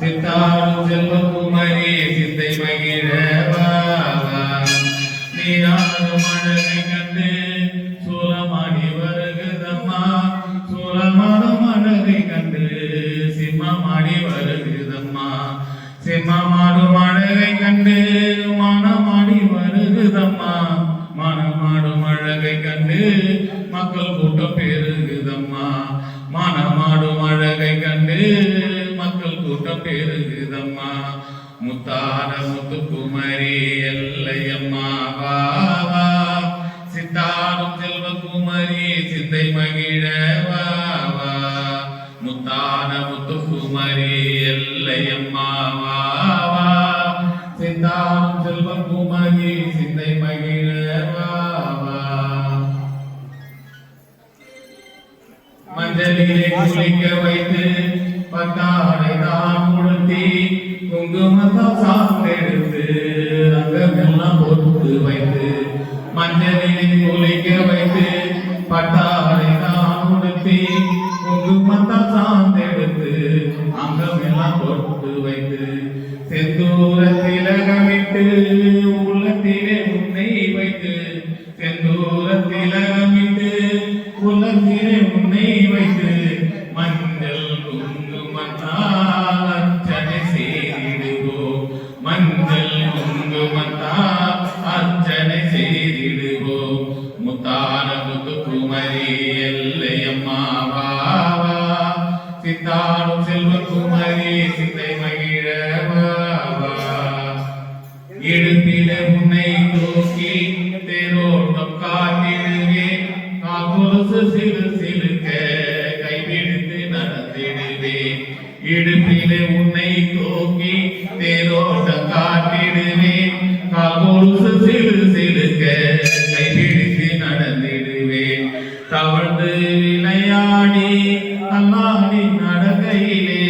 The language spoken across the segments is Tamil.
சித்தாரும் செல்வகுமரி சித்தை மகிழவாவா நீயாரும் அழகை கண்டு சூலமாடி வருகுதம்மா சூலமாடும் அழகை கண்டு சிம்மமாடி வருகுதம்மா சிம்மமாடும் அழகை கண்டு மனமாடி வருகுதம்மா மனமாடும் அழகை கண்டு மக்கள் கூட்டம் பெருகுதம்மா மனமாடும் அழகை கண்டு மக்கள் கூட்டம் பெருகுதம்மா. முத்தான முத்துக்குமரி எல்லையம்மா வாவா வா. சித்தாரும் செல்வகுமரி சிந்தை மகிழ வாவா வா. முத்தான முத்துக்குமரி எல்லையம்மா வாவா வா. சித்தாரும் செல்வகுமரி மஞ்சளிலே குளிக்க வைத்து பட்டாடை தான் உடுத்தி குங்குமத்தம் சார்ந்தெடுத்து அங்கமெல்லாம் பொறுத்து வைத்து மஞ்சளிலே குளிக்க வைத்து பட்டாடை தான் உடுத்தி குங்குமத்தம் சார்ந்தெடுத்து அங்கமெல்லாம் பொறுத்து வைத்து செந்தூர திலகமிட்டு எல்லையம்மா சித்தாடும் செல்வகுமரி சிந்தை மகிழ வா உன்னை தூக்கி தேரோட்டம் காட்டிடுவேன் காகொலுசு சிறு சிலுக்க கைவிடுத்து நடத்திடுவேன் இடுப்பிலே உன்னை தூக்கி தேரோட்டம் விளையாடி தள்ளாடி நடக்கையிலே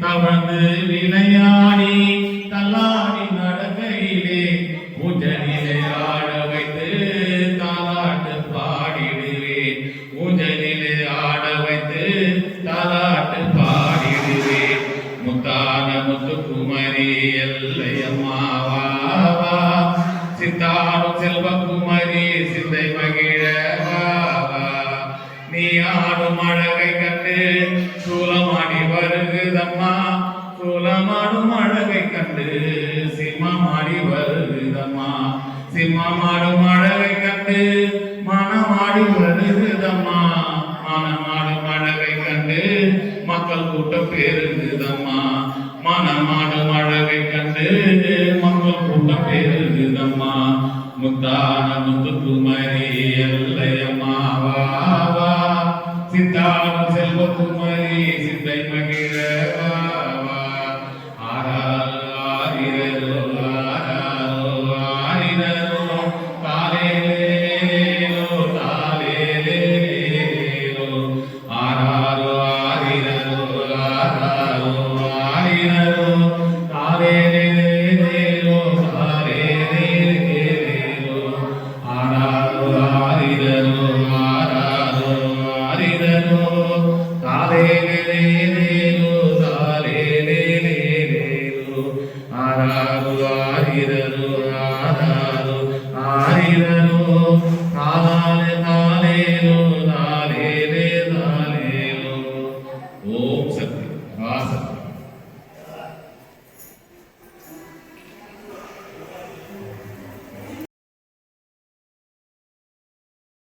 தவழ்ந்து விளையாடி தள்ளாடி நடக்கையிலே ஊஞ்சலிலே ஆட வைத்து தாலாட்டு பாடிடுவேன். ஊஞ்சலிலே ஆட வைத்து தாலாட்டு பாடிடுவேன். முத்தான முத்துக்குமரி எல்லையம்மாவா வா வா. சித்த சூலமாடி வருகுதம்மா. சூலமாடும் அழகை கண்டு சிம்மமாடி வருகுதம்மா. சிம்மமாடும் அழகை கண்டு மனமாடி வருகுதம்மா. மனமாடும் அழகை கண்டு மக்கள் கூட்டம் பேருகுதம்மா. மனமாடும் அழகை கண்டு மக்கள் கூட்டம் பேருகுதம்மா. முத்தான முத்துக்குமரி எல்லை Yeah.